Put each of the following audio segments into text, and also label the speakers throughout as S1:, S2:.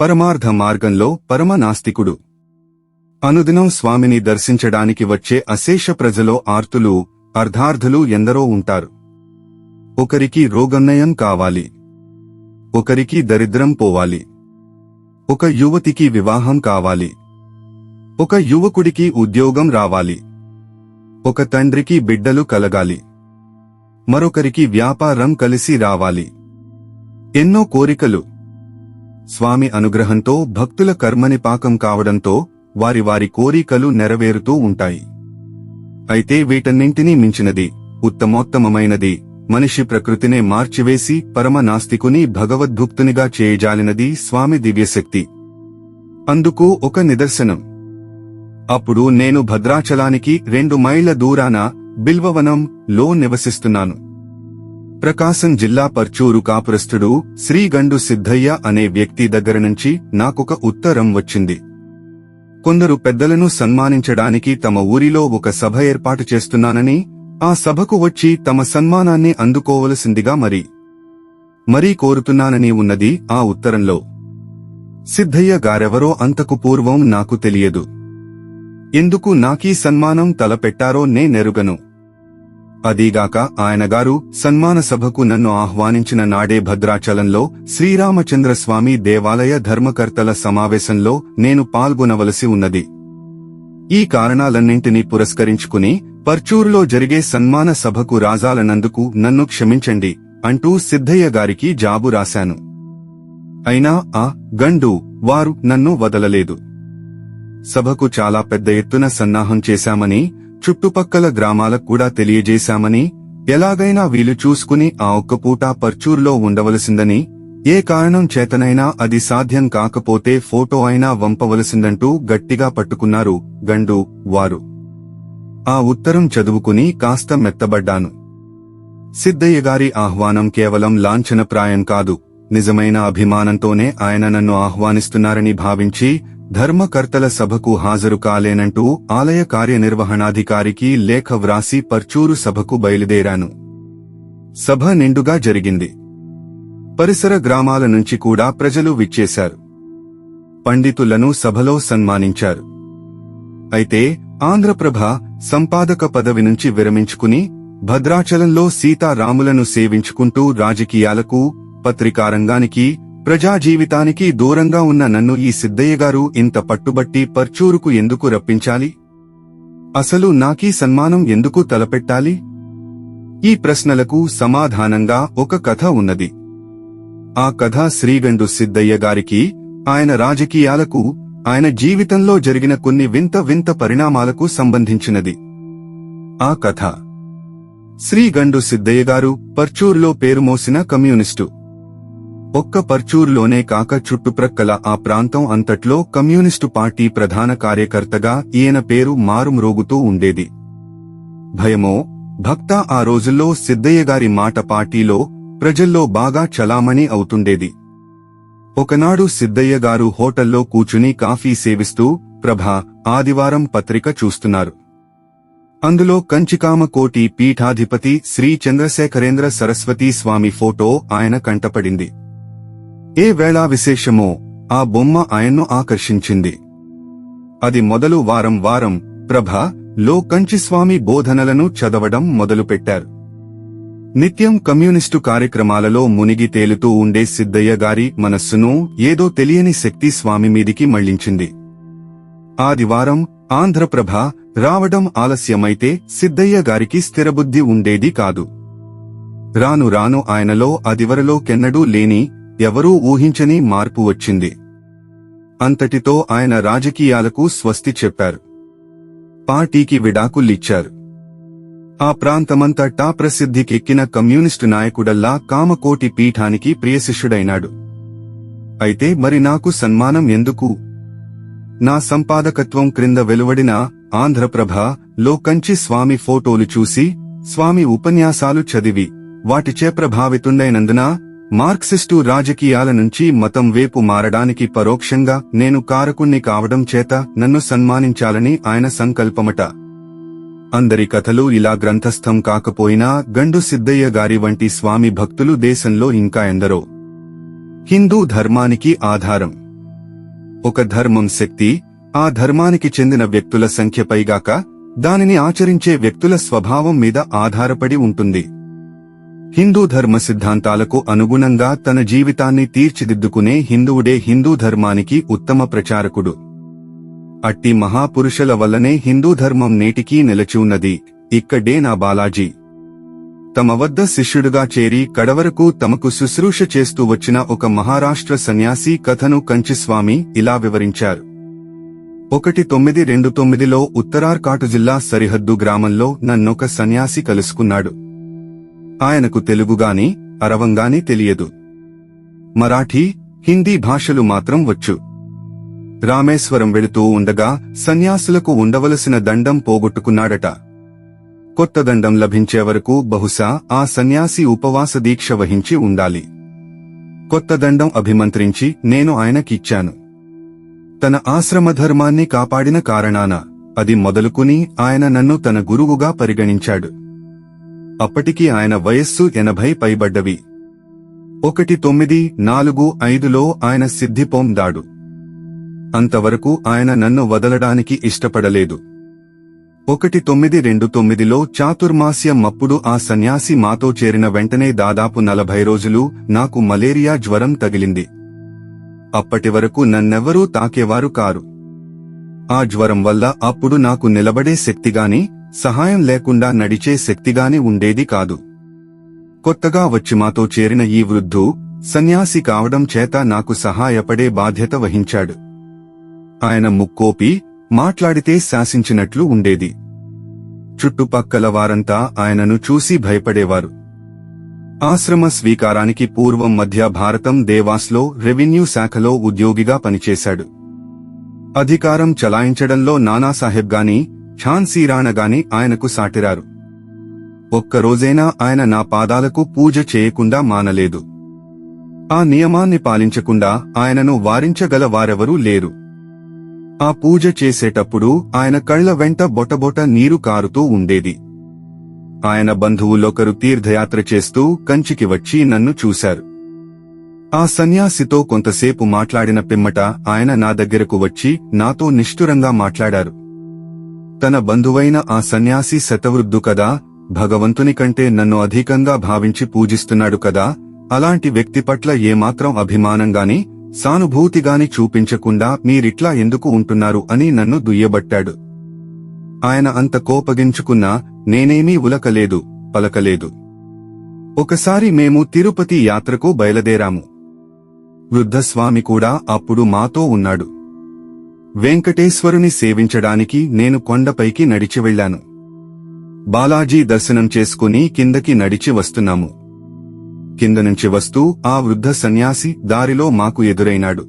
S1: పరమార్థ మార్గంలో పరమ నాస్తికుడు అనుదినం స్వామిని దర్శించడానికి వచ్చే అశేష ప్రజలో ఆర్తులు అర్ధార్థులు ఎందరో ఉంటారు. ఒకరికి రోగన్నయం కావాలి. ఒకరికి దరిద్రం పోవాలి. ఒక యువతికి వివాహం కావాలి. ఒక యువకుడికి ఉద్యోగం రావాలి. ఒక తండ్రికి బిడ్డలు కలగాలి. మరొకరికి వ్యాపారం కలిసి రావాలి. ఎన్నో కోరికలు. స్వామి అనుగ్రహంతో భక్తుల కర్మని పాకం కావడంతో వారి వారి కోరికలు నెరవేరుతూ ఉంటాయి. అయితే వీటన్నింటినీ మించినది ఉత్తమోత్తమమైనది మనిషి ప్రకృతినే మార్చివేసి పరమ నాస్తికుని భగవద్భుక్తునిగా చేయజాలినది స్వామి దివ్యశక్తి. అందుకు ఒక నిదర్శనం. అప్పుడు నేను భద్రాచలానికి రెండు మైళ్ళ దూరాన బిల్వవనం లో నివసిస్తున్నాను. ప్రకాశం జిల్లా పర్చూరు కాపురస్తుడు శ్రీగండు సిద్ధయ్య అనే వ్యక్తి దగ్గర నుంచి నాకొక ఉత్తరం వచ్చింది. కొందరు పెద్దలను సన్మానించడానికి తమ ఊరిలో ఒక సభ ఏర్పాటు చేస్తున్నానని ఆ సభకు వచ్చి తమ సన్మానాన్ని అందుకోవలసిందిగా మరి మరీ కోరుతున్నానని ఉన్నది ఆ ఉత్తరంలో. సిద్ధయ్య గారెవరో అంతకు పూర్వం నాకు తెలియదు. ఎందుకు నాకీ సన్మానం తలపెట్టారో నే నెరుగను. అదీగాక ఆయనగారు సన్మాన సభకు నన్ను ఆహ్వానించిన నాడే భద్రాచలంలో శ్రీరామచంద్రస్వామి దేవాలయ ధర్మకర్తల సమావేశంలో నేను పాల్గొనవలసి ఉన్నది. ఈ కారణాలన్నింటినీ పురస్కరించుకుని పర్చూరులో జరిగే సన్మాన సభకు రాజాలనందుకు నన్ను క్షమించండి అంటూ సిద్ధయ్య గారికి జాబు రాశాను. అయినా ఆ గండు వారు నన్ను వదలలేదు. సభకు చాలా పెద్ద ఎత్తున సన్నాహం చేశామని చుట్టుపక్కల గ్రామాలకు కూడా తెలియజేశామని ఎలాగైనా వీలు చూసుకుని ఆ ఒక్క పూట పర్చూర్లో ఉండవలసిందని ఏ కారణం చేతనైనా అది సాధ్యం కాకపోతే ఫోటో అయినా వంపవలసిందంటూ గట్టిగా పట్టుకున్నారు గండు వారు. ఆ ఉత్తరం చదువుకుని కాస్త మెత్తబడ్డాను. సిద్ధయ్య గారి ఆహ్వానం కేవలం లాంఛనప్రాయం కాదు నిజమైన అభిమానంతోనే ఆయన నన్ను ఆహ్వానిస్తున్నారని భావించి ధర్మకర్తల సభకు హాజరు కాలేనంటూ ఆలయ కార్యనిర్వహణాధికారికి లేఖ వ్రాసి పర్చూరు సభకు బయలుదేరాను. సభ నిండుగా జరిగింది. పరిసర గ్రామాల నుంచి కూడా ప్రజలు విచ్చేశారు. పండితులను సభలో సన్మానించారు. అయితే ఆంధ్రప్రభ సంపాదక పదవి నుంచి విరమించుకుని భద్రాచలంలో సీతారాములను సేవించుకుంటూ రాజకీయాలకు పత్రికారంగానికి ప్రజా జీవితానికి దూరంగా ఉన్న నన్ను ఈ సిద్ధయ్య గారు ఇంత పట్టుబట్టి పర్చూరుకు ఎందుకు రప్పించాలి? అసలు నాకీ సన్మానం ఎందుకు తలపెట్టాలి? ఈ ప్రశ్నలకు సమాధానంగా ఒక కథ ఉన్నది. ఆ కథ శ్రీగండు సిద్ధయ్య గారికి ఆయన రాజకీయాలకు ఆయన జీవితంలో జరిగిన కొన్ని వింత వింత పరిణామాలకు సంబంధించినది. ఆ కథ. శ్రీగండు సిద్ధయ్య గారు పర్చూరులో పేరుమోసిన కమ్యూనిస్టు. ఒక్క పర్చూర్లోనే కాక చుట్టుప్రక్కల ఆ ప్రాంతం అంతట్లో కమ్యూనిస్టు పార్టీ ప్రధాన కార్యకర్తగా ఈయన పేరు మారుమ్రోగుతూ ఉండేది. భయమో భక్త ఆ రోజుల్లో సిద్దయ్యగారి మాట పార్టీలో ప్రజల్లో బాగా చలామణి అవుతుండేది. ఒకనాడు సిద్దయ్యగారు హోటల్లో కూచుని కాఫీ సేవిస్తూ ప్రభా ఆదివారం పత్రిక చూస్తున్నారు. అందులో కంచికామకోటి పీఠాధిపతి శ్రీ చంద్రశేఖరేంద్ర సరస్వతీ స్వామి ఫోటో ఆయన కంటపడింది. ఏ వేళా విశేషమో ఆ బొమ్మ ఆయన్ను ఆకర్షించింది. అది మొదలు వారం వారం ప్రభ లో కంచిస్వామి బోధనలను చదవడం మొదలుపెట్టారు. నిత్యం కమ్యూనిస్టు కార్యక్రమాలలో మునిగి తేలుతూ ఉండే సిద్ధయ్య గారి మనస్సును ఏదో తెలియని శక్తి స్వామి మీదికి మళ్ళించింది. ఆదివారం ఆంధ్రప్రభ రావడం ఆలస్యమైతే సిద్ధయ్య గారికి స్థిరబుద్ధి ఉండేది కాదు. రాను రాను ఆయనలో అదివరలో కెన్నడూ లేని ఎవరూ ఊహించని మార్పు వచ్చింది. అంతటితో ఆయన రాజకీయాలకు స్వస్తి చెప్పారు. పార్టీకి విడాకులిచ్చారు. ఆ ప్రాంతమంతా టా ప్రసిద్ధికెక్కిన కమ్యూనిస్టు నాయకుడల్లా కామకోటి పీఠానికి ప్రియశిష్యుడైనాడు. అయితే మరి నాకు సన్మానం ఎందుకు? నా సంపాదకత్వం క్రింద వెలువడిన ఆంధ్రప్రభ లో కంచి స్వామి ఫోటోలు చూసి స్వామి ఉపన్యాసాలు చదివి వాటిచే ప్రభావితుండైనందున మార్క్సిస్టు రాజకీయాల నుంచి మతం వేపు మారడానికి పరోక్షంగా నేను కారకుణ్ణి కావడం చేత నన్ను సన్మానించాలని ఆయన సంకల్పమట. అందరి కథలు ఇలా గ్రంథస్థం కాకపోయినా గండు సిద్ధయ్య గారి వంటి స్వామి భక్తులు దేశంలో ఇంకా ఎందరో. హిందూ ధర్మానికి ఆధారం. ఒక ధర్మం శక్తి ఆ ధర్మానికి చెందిన వ్యక్తుల సంఖ్యపైగాక దానిని ఆచరించే వ్యక్తుల స్వభావం మీద ఆధారపడి ఉంటుంది. హిందూ ధర్మ సిద్ధాంతాలకు అనుగుణంగా తన జీవితాన్ని తీర్చిదిద్దుకునే హిందువుడే హిందూ ధర్మానికి ఉత్తమ ప్రచారకుడు. అట్టి మహాపురుషుల వల్లనే హిందూ ధర్మం నేటికీ నిలచి ఉన్నది ఇక్కడే నా బాలాజీ. తమ వద్ద శిష్యుడుగా చేరి కడవరకు తమకు శుశ్రూష చేస్తూ వచ్చిన ఒక మహారాష్ట్ర సన్యాసి కథను కంచిస్వామి ఇలా వివరించారు. ఒకటి తొమ్మిది రెండు తొమ్మిదిలో ఉత్తరార్కాటు జిల్లా సరిహద్దు గ్రామంలో నన్నొక సన్యాసి కలుసుకున్నాడు. ఆయనకు తెలుగుగాని అరవంగాని తెలియదు. మరాఠీ హిందీ భాషలు మాత్రం వచ్చు. రామేశ్వరం వెళుతూ ఉండగా సన్యాసులకు ఉండవలసిన దండం పోగొట్టుకున్నాడట. కొత్త దండం లభించే వరకు బహుశా ఆ సన్యాసి ఉపవాస దీక్ష వహించి ఉండాలి. కొత్త దండం అభిమంత్రించి నేను ఆయనకిచ్చాను. తన ఆశ్రమ ధర్మాన్ని కాపాడిన కారణాన అది మొదలుకుని ఆయన నన్ను తన గురువుగా పరిగణించాడు. అప్పటికి ఆయన వయస్సు ఎనభై పైబడ్డవి. ఒకటి తొమ్మిది నాలుగు ఐదులో ఆయన సిద్ధి పొందాడు. అంతవరకు ఆయన నన్ను వదలడానికి ఇష్టపడలేదు. ఒకటి తొమ్మిది రెండు తొమ్మిదిలో చాతుర్మాస్యం అప్పుడు ఆ సన్యాసి మాతో చేరిన వెంటనే దాదాపు నలభై రోజులు నాకు మలేరియా జ్వరం తగిలింది. అప్పటి వరకు నన్నెవరూ తాకేవారు కారు. ఆ జ్వరం వల్ల అప్పుడు నాకు నిలబడే శక్తిగాని సహాయం లేకుండా నడిచే శక్తిగాని ఉండేది కాదు. కొత్తగా వచ్చి మాతో చేరిన ఈ వృద్ధు సన్యాసి కావడం చేత నాకు సహాయపడే బాధ్యత వహించాడు. ఆయన ముక్కోపి మాట్లాడితే శాసించినట్లు ఉండేది. చుట్టుపక్కల వారంతా ఆయనను చూసి భయపడేవారు. ఆశ్రమ స్వీకారానికి పూర్వం మధ్య భారతం దేవాస్లో రెవెన్యూ శాఖలో ఉద్యోగిగా పనిచేశాడు. అధికారం చలాయించడంలో నానాసాహెబ్ గాని ఝాన్సీ గాని ఆయనకు సాటిరారు. ఒక్కరోజైనా ఆయన నా పాదాలకు పూజ చేయకుండా మానలేదు. ఆ నియమాన్ని పాలించకుండా ఆయనను వారించగల వారెవరూ లేరు. ఆ పూజ చేసేటప్పుడు ఆయన కళ్ళ వెంట బొటబొట నీరు కారుతూ ఉండేది. ఆయన బంధువులొకరు తీర్థయాత్ర చేస్తూ కంచికి వచ్చి నన్ను చూశారు. ఆ సన్యాసితో కొంతసేపు మాట్లాడిన పిమ్మట ఆయన నా దగ్గరకు వచ్చి నాతో నిష్ఠురంగా మాట్లాడారు. తన బంధువైన ఆ సన్యాసి శతవృద్ధు కదా భగవంతుని కంటే నన్ను అధికంగా భావించి పూజిస్తున్నాడు కదా అలాంటి వ్యక్తి పట్ల ఏమాత్రం అభిమానంగాని సానుభూతిగాని చూపించకుండా మీరిట్లా ఎందుకు ఉంటున్నారు అని నన్ను దుయ్యబట్టాడు. ఆయన అంత కోపగించుకున్నా నేనేమీ ఉలకలేదు పలకలేదు. ఒకసారి మేము తిరుపతి యాత్రకు బయలుదేరాము. వృద్ధస్వామి కూడా అప్పుడు మాతో ఉన్నాడు. వెంకటేశ్వరుని సేవించడానికి నేను కొండపైకి నడిచి వెళ్ళాను బాలాజీ దర్శనం చేసుకుని కిందకి నడిచి వస్తున్నాము. కింద నుంచి వస్తూ ఆ వృద్ధ సన్యాసి దారిలో మాకు ఎదురైనాడు.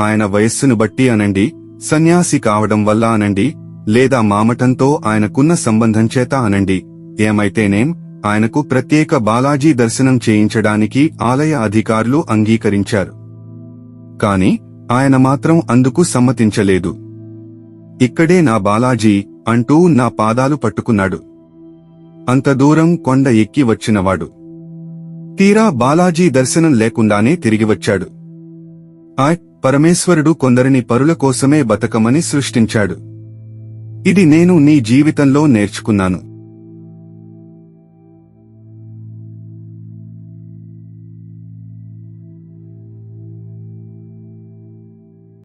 S1: ఆయన వయస్సును బట్టి అనండి సన్యాసి కావడం వల్ల అనండి లేదా మామటంతో ఆయనకున్న సంబంధం చేత అనండి ఏమైతేనేం ఆయనకు ప్రత్యేక బాలాజీ దర్శనం చేయించడానికి ఆలయ అధికారులు అంగీకరించారు. కాని ఆయన మాత్రం అందుకు సమ్మతించలేదు. ఇక్కడే నా బాలాజీ అంటూ నా పాదాలు పట్టుకున్నాడు. అంత దూరం కొండ ఎక్కి వచ్చినవాడు. తీరా బాలాజీ దర్శనం లేకుండానే తిరిగి వచ్చాడు. ఆయ్ పరమేశ్వరుడు కొందరిని పరుల కోసమే బతకమని సృష్టించాడు. ఇది నేను నీ జీవితంలో నేర్చుకున్నాను.